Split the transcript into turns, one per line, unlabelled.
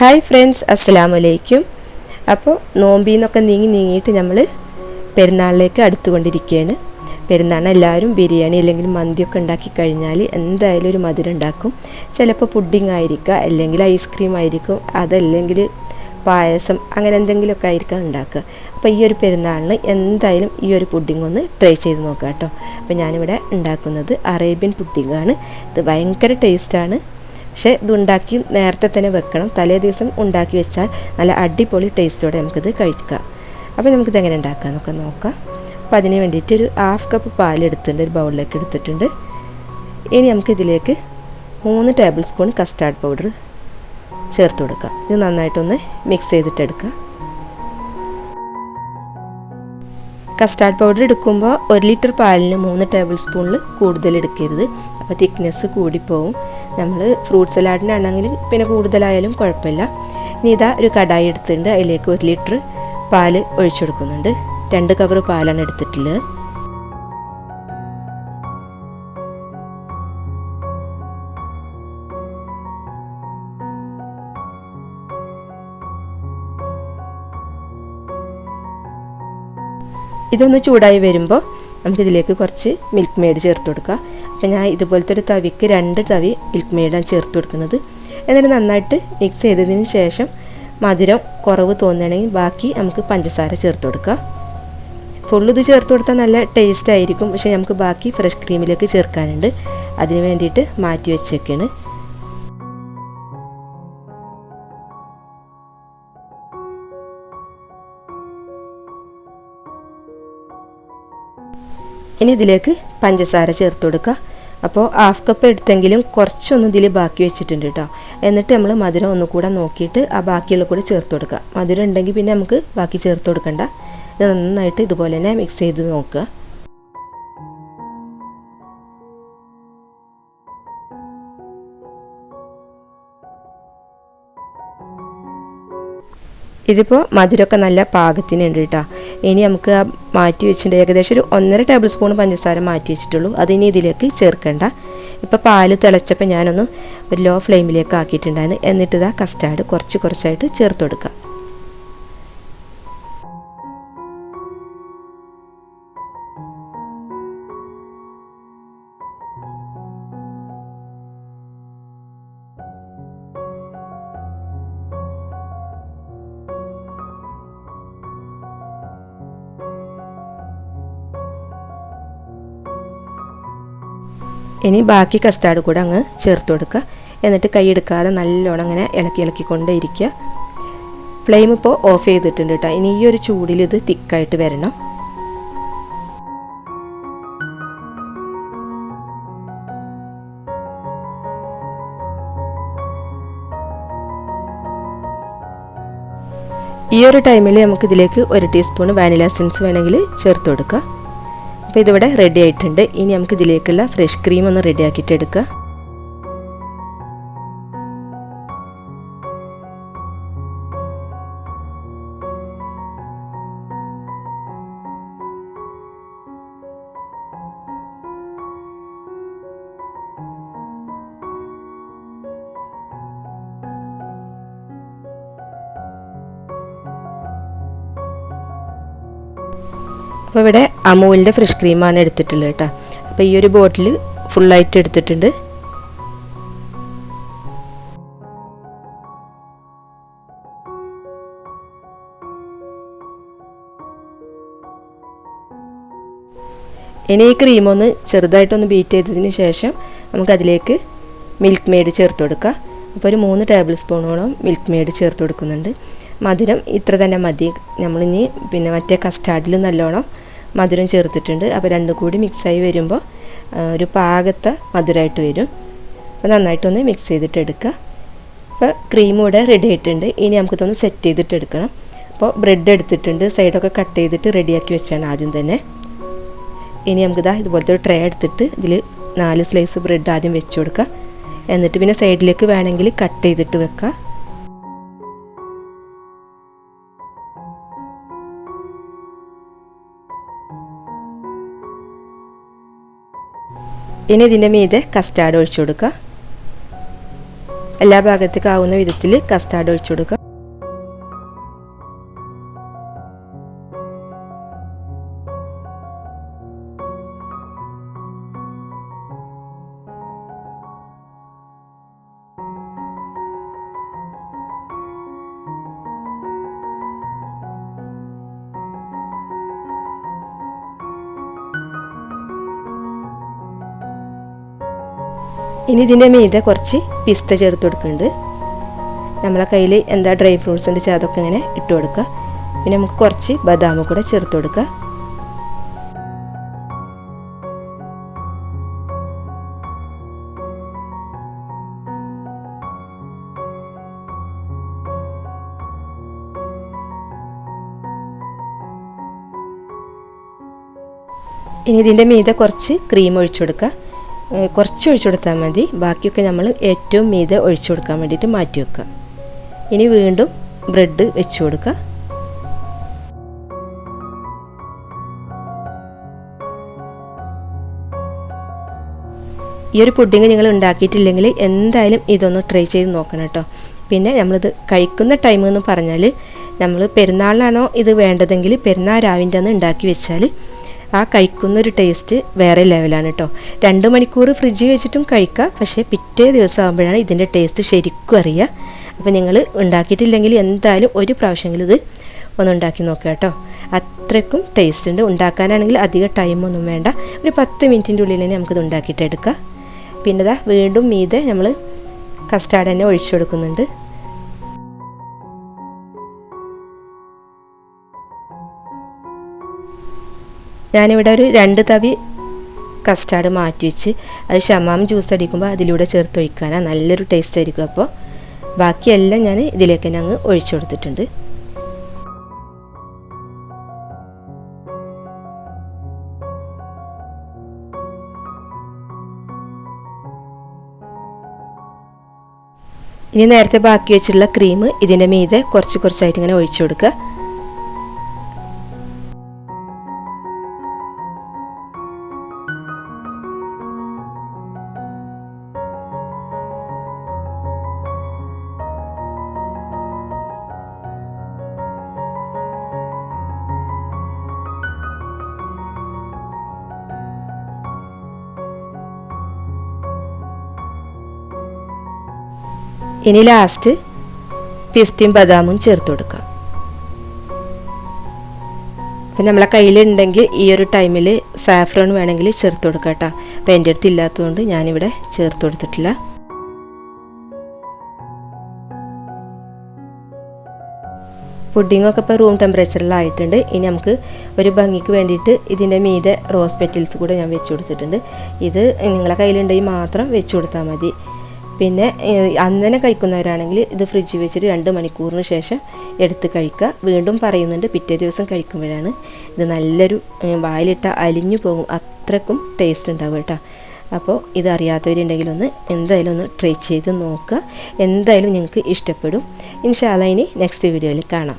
Hi friends അസ്സലാമു അലൈക്കും അപ്പോൾ നോമ്പിൽ നിന്നൊക്കെ നീങ്ങി നീങ്ങിയിട്ട് നമ്മൾ പെരുന്നാളിലേക്ക് അടുത്തുകൊണ്ടിരിക്കുകയാണ്. പെരുന്നാളിന് എല്ലാവരും ബിരിയാണി അല്ലെങ്കിൽ മന്തിയൊക്കെ ഉണ്ടാക്കി കഴിഞ്ഞാൽ എന്തായാലും ഒരു മധുരം ഉണ്ടാക്കും. ചിലപ്പോൾ പുഡിംഗ് ആയിരിക്കുക അല്ലെങ്കിൽ ഐസ്ക്രീം ആയിരിക്കും അതല്ലെങ്കിൽ പായസം അങ്ങനെ എന്തെങ്കിലുമൊക്കെ ആയിരിക്കാം ഉണ്ടാക്കുക. അപ്പോൾ ഈ ഒരു പെരുന്നാളിന് എന്തായാലും ഈ ഒരു പുഡിംഗ് ഒന്ന് ട്രൈ ചെയ്ത് നോക്കാം കേട്ടോ. അപ്പോൾ ഞാനിവിടെ ഉണ്ടാക്കുന്നത് അറേബ്യൻ പുഡിംഗാണ് ഇത് ഭയങ്കര ടേസ്റ്റാണ് പക്ഷേ ഇതുണ്ടാക്കി നേരത്തെ തന്നെ വെക്കണം. തലേ ദിവസം ഉണ്ടാക്കി വെച്ചാൽ നല്ല അടിപൊളി ടേസ്റ്റോടെ നമുക്കിത് കഴിക്കാം. അപ്പോൾ നമുക്കിത് എങ്ങനെ ഉണ്ടാക്കാം എന്നൊക്കെ നോക്കാം. അപ്പോൾ അതിന് വേണ്ടിയിട്ട് ഒരു ഹാഫ് കപ്പ് പാൽ പാലെടുത്തിട്ടുണ്ട് ഒരു ബൗളിലേക്ക് എടുത്തിട്ടുണ്ട്. ഇനി നമുക്കിതിലേക്ക് മൂന്ന് ടേബിൾ സ്പൂൺ കസ്റ്റാർഡ് പൗഡർ ചേർത്ത് കൊടുക്കാം. ഇത് നന്നായിട്ടൊന്ന് മിക്സ് ചെയ്തിട്ടെടുക്കാം. കസ്റ്റാർഡ് പൗഡർ എടുക്കുമ്പോൾ ഒരു ലിറ്റർ പാലിന് മൂന്ന് ടേബിൾ സ്പൂണിൽ കൂടുതൽ എടുക്കരുത്. അപ്പോൾ തിക്നെസ് കൂടിപ്പോവും. നമ്മൾ ഫ്രൂട്ട് സലാഡിനാണെങ്കിൽ പിന്നെ കൂടുതലായാലും കുഴപ്പമില്ല. ഇനി ഇതാ ഒരു കടായി എടുത്തിട്ടുണ്ട്. അതിലേക്ക് ഒരു ലിറ്റർ പാൽ ഒഴിച്ചു കൊടുക്കുന്നുണ്ട്. രണ്ട് കവർ പാലാണ് എടുത്തിട്ടുള്ളത്. ഇതൊന്ന് ചൂടായി വരുമ്പോൾ നമുക്കിതിലേക്ക് കുറച്ച് മിൽക്ക് മെയ്ഡ് ചേർത്ത് കൊടുക്കുക. അപ്പോൾ ഞാൻ ഇതുപോലത്തെ ഒരു തവിക്ക് രണ്ട് തവി മിൽക്ക് മെയ്ഡാണ് ചേർത്ത് കൊടുക്കുന്നത്. എന്നിട്ട് നന്നായിട്ട് മിക്സ് ചെയ്തതിന് ശേഷം മധുരം കുറവ് തോന്നുകയാണെങ്കിൽ ബാക്കി നമുക്ക് പഞ്ചസാര ചേർത്ത് കൊടുക്കുക. ഫുള്ള് ഇത് ചേർത്ത് കൊടുത്താൽ നല്ല ടേസ്റ്റ് ആയിരിക്കും. പക്ഷേ നമുക്ക് ബാക്കി ഫ്രഷ് ക്രീമിലേക്ക് ചേർക്കാനുണ്ട്. അതിന് വേണ്ടിയിട്ട് മാറ്റി വെച്ചേക്കാണ്. ഇനി ഇതിലേക്ക് പഞ്ചസാര ചേർത്ത് കൊടുക്കുക. അപ്പോൾ ഹാഫ് കപ്പ് എടുത്തെങ്കിലും കുറച്ചൊന്ന് ഇതിൽ ബാക്കി വെച്ചിട്ടുണ്ട് കേട്ടോ. എന്നിട്ട് നമ്മൾ മധുരം ഒന്നുകൂടെ നോക്കിയിട്ട് ആ ബാക്കിയുള്ള കൂടെ ചേർത്ത് കൊടുക്കുക. മധുരം ഉണ്ടെങ്കിൽ പിന്നെ നമുക്ക് ബാക്കി ചേർത്ത് കൊടുക്കണ്ട. ഇത് നന്നായിട്ട് ഇതുപോലെ തന്നെ മിക്സ് ചെയ്ത് നോക്കുക. ഇതിപ്പോൾ മധുരമൊക്കെ നല്ല പാകത്തിനുണ്ട് കേട്ടോ. ഇനി നമുക്ക് ആ മാറ്റി വെച്ചിട്ടുണ്ട്. ഏകദേശം ഒരു ഒന്നര ടേബിൾ സ്പൂൺ പഞ്ചസാര മാറ്റി വെച്ചിട്ടുള്ളൂ. അതിനി ഇതിലേക്ക് ചേർക്കണ്ട. ഇപ്പോൾ പാൽ തിളച്ചപ്പോൾ ഞാനൊന്ന് ഒരു ലോ ഫ്ലെയിമിലേക്ക് ആക്കിയിട്ടുണ്ടായിരുന്നു. എന്നിട്ട് ഇതാ കസ്റ്റാർഡ് കുറച്ച് കുറച്ചായിട്ട് ചേർത്ത് കൊടുക്കുക. ഇനി ബാക്കി കസ്റ്റാർഡ് കൂടെ അങ്ങ് ചേർത്ത് കൊടുക്കുക. എന്നിട്ട് കൈ എടുക്കാതെ നല്ലോണം അങ്ങനെ ഇളക്കി ഇളക്കിക്കൊണ്ടേ ഇരിക്കുക ഫ്ലെയിം ഇപ്പോൾ ഓഫ് ചെയ്തിട്ടുണ്ട് കേട്ടോ ഇനി ഈ ഒരു ചൂടിൽ ഇത് തിക്കായിട്ട് വരണം. ഈ ഒരു ടൈമിൽ നമുക്ക് ഇതിലേക്ക് ഒരു ടീസ്പൂൺ വാനില എസൻസ് വേണമെങ്കിൽ ചേർത്ത് കൊടുക്കുക. അപ്പോൾ ഇതിവിടെ റെഡി ആയിട്ടുണ്ട്. ഇനി നമുക്ക് ഇതിലേക്കുള്ള ഫ്രഷ് ക്രീം ഒന്ന് റെഡി ആക്കിയിട്ട് എടുക്കുക അപ്പോൾ ഇവിടെ അമൂലിന്റെ ഫ്രഷ് ക്രീമാണ് എടുത്തിട്ടുള്ളത് കേട്ടോ. അപ്പോൾ ഈ ഒരു ബോട്ടിൽ ഫുള്ളായിട്ട് എടുത്തിട്ടുണ്ട്. ഇനി ഈ ക്രീം ഒന്ന് ചെറുതായിട്ടൊന്ന് ബീറ്റ് ചെയ്തതിന് ശേഷം നമുക്കതിലേക്ക് മിൽക്ക് മെയ്ഡ് ചേർത്ത് കൊടുക്കാം. അപ്പോൾ ഒരു മൂന്ന് ടേബിൾ സ്പൂണോളം മിൽക്ക് മെയ്ഡ് ചേർത്ത് കൊടുക്കുന്നുണ്ട്. മധുരം ഇത്ര തന്നെ മതി. നമ്മളിനി പിന്നെ മറ്റേ കസ്റ്റാർഡിൽ നല്ലോണം മധുരം ചേർത്തിട്ടുണ്ട്. അപ്പോൾ രണ്ടും കൂടി മിക്സായി വരുമ്പോൾ ഒരു പാകത്ത മധുരമായിട്ട് വരും. അപ്പോൾ നന്നായിട്ടൊന്ന് മിക്സ് ചെയ്തിട്ട് എടുക്കുക. അപ്പോൾ ക്രീം ഇവിടെ റെഡി ആയിട്ടുണ്ട്. ഇനി നമുക്കിതൊന്ന് സെറ്റ് ചെയ്തിട്ട് എടുക്കണം. അപ്പോൾ ബ്രെഡ് എടുത്തിട്ടുണ്ട്. സൈഡൊക്കെ കട്ട് ചെയ്തിട്ട് റെഡിയാക്കി വെച്ചാണ് ആദ്യം തന്നെ. ഇനി നമുക്ക് നമുക്കിതാ ഇതുപോലത്തെ ഒരു ട്രേ എടുത്തിട്ട് ഇതിൽ നാല് സ്ലൈസ് ബ്രെഡ് ആദ്യം വെച്ച് കൊടുക്കുക. എന്നിട്ട് പിന്നെ സൈഡിലേക്ക് വേണമെങ്കിൽ കട്ട് ചെയ്തിട്ട് വെക്കുക. ഇനി ഇതിന്റെ മീതെ കസ്റ്റാർഡ് ഒഴിച്ചു കൊടുക്കുക. എല്ലാ ഭാഗത്തേക്കാവുന്ന വിധത്തിൽ കസ്റ്റാർഡ് ഒഴിച്ചു കൊടുക്കുക. ഇനി ഇതിന്റെ മീതെ കുറച്ച് പിസ്ത ചേർത്ത് കൊടുക്കുന്നുണ്ട്. നമ്മളെ കയ്യിൽ എന്താ ഡ്രൈ ഫ്രൂട്ട്സ് ഉണ്ട് അതൊക്കെ ഇങ്ങനെ ഇട്ട് കൊടുക്കുക. പിന്നെ നമുക്ക് കുറച്ച് ബദാമും കൂടെ ചേർത്ത് കൊടുക്കുക. ഇനി ഇതിന്റെ മീതെ കുറച്ച് ക്രീം ഒഴിച്ചു കൊടുക്കുക. കുറച്ച് ഒഴിച്ചു കൊടുത്താൽ മതി. ബാക്കിയൊക്കെ നമ്മൾ ഏറ്റവും മീതെ ഒഴിച്ചു കൊടുക്കാൻ വേണ്ടിയിട്ട് മാറ്റി വെക്കുക. ഇനി വീണ്ടും ബ്രെഡ് വെച്ച് കൊടുക്കുക. ഈ ഒരു പുഡിങ് നിങ്ങൾ ഉണ്ടാക്കിയിട്ടില്ലെങ്കിൽ എന്തായാലും ഇതൊന്ന് ട്രൈ ചെയ്ത് നോക്കണം കേട്ടോ. പിന്നെ നമ്മളിത് കഴിക്കുന്ന ടൈം എന്ന് പറഞ്ഞാൽ നമ്മൾ പെരുന്നാളിനാണോ ഇത് വേണ്ടതെങ്കിൽ പെരുന്നാൾ രാവിന്റെ അന്ന് ഉണ്ടാക്കി വെച്ചാൽ ആ കഴിക്കുന്ന ഒരു ടേസ്റ്റ് വേറെ ലെവലാണ് കേട്ടോ രണ്ട് മണിക്കൂർ ഫ്രിഡ്ജിൽ വെച്ചിട്ടും കഴിക്കാം. പക്ഷേ പിറ്റേ ദിവസം ആകുമ്പോഴാണ് ഇതിന്റെ ടേസ്റ്റ് ശരിക്കും അറിയുക അപ്പോൾ നിങ്ങൾ ഉണ്ടാക്കിയിട്ടില്ലെങ്കിൽ എന്തായാലും ഒരു പ്രാവശ്യമെങ്കിലും ഇത് ഒന്ന് ഉണ്ടാക്കി നോക്കുക കേട്ടോ അത്രയ്ക്കും ടേസ്റ്റ് ഉണ്ട്. ഉണ്ടാക്കാനാണെങ്കിൽ അധികം ടൈമൊന്നും വേണ്ട. ഒരു പത്ത് മിനിറ്റിന്റെ ഉള്ളിൽ തന്നെ നമുക്കിത് ഉണ്ടാക്കിയിട്ടെടുക്കാം പിന്നെ ഇതാ വീണ്ടും മീതെ നമ്മൾ കസ്റ്റാർഡ് തന്നെ ഒഴിച്ചു കൊടുക്കുന്നുണ്ട്. ഞാനിവിടെ ഒരു രണ്ട് തവി കസ്റ്റാർഡ് മാറ്റി വെച്ച് അത് ഷമാം ജ്യൂസ് അടിക്കുമ്പോൾ അതിലൂടെ ചേർത്ത് ഒഴിക്കാനാണ് നല്ലൊരു ടേസ്റ്റ് ആയിരിക്കും അപ്പോൾ. ബാക്കിയെല്ലാം ഞാൻ ഇതിലേക്ക് തന്നെ അങ്ങ് ഒഴിച്ചു കൊടുത്തിട്ടുണ്ട്. ഇനി നേരത്തെ ബാക്കി വെച്ചിട്ടുള്ള ക്രീം ഇതിന്റെ മീതെ കുറച്ച് കുറച്ചായിട്ട് ഇങ്ങനെ ഒഴിച്ചു കൊടുക്കുക. ഇനി ലാസ്റ്റ് പിസ്തയും ബദാമും ചേർത്ത് കൊടുക്കാം. അപ്പം നമ്മളെ കയ്യിലുണ്ടെങ്കിൽ ഈ ഒരു ടൈമിൽ സാഫ്രോൺ വേണമെങ്കിൽ ചേർത്ത് കൊടുക്കാം കേട്ടോ. അപ്പം എന്റെ അടുത്ത് ഇല്ലാത്തതുകൊണ്ട് ഞാനിവിടെ ചേർത്ത് കൊടുത്തിട്ടില്ല. പുഡിങ്ങൊക്കെ ഇപ്പോൾ റൂം ടെമ്പറേച്ചറിലായിട്ടുണ്ട് ഇനി നമുക്ക് ഒരു ഭംഗിക്ക് വേണ്ടിയിട്ട് ഇതിന്റെ മീതെ റോസ് പെറ്റിൽസ് കൂടെ ഞാൻ വെച്ച് കൊടുത്തിട്ടുണ്ട്. ഇത് നിങ്ങളെ കയ്യിലുണ്ടെങ്കിൽ മാത്രം വെച്ച് കൊടുത്താൽ മതി. പിന്നെ അന്നനെ കഴിക്കുന്നവരാണെങ്കിൽ ഇത് ഫ്രിഡ്ജിൽ വെച്ചിട്ട് രണ്ട് മണിക്കൂറിന് ശേഷം എടുത്ത് കഴിക്കുക. വീണ്ടും പറയുന്നുണ്ട് പിറ്റേ ദിവസം കഴിക്കുമ്പോഴാണ് ഇത് നല്ലൊരു വായിലിട്ട അലിഞ്ഞു പോകും. അത്രക്കും ടേസ്റ്റ് ഉണ്ടാവും കേട്ടോ. അപ്പോൾ ഇതറിയാത്തവരുണ്ടെങ്കിൽ ഒന്ന് എന്തായാലും ഒന്ന് ട്രൈ ചെയ്ത് നോക്കുക. എന്തായാലും നിങ്ങൾക്ക് ഇഷ്ടപ്പെടും. ഇൻഷാല്ല ഇനി നെക്സ്റ്റ് വീഡിയോയിൽ കാണാം.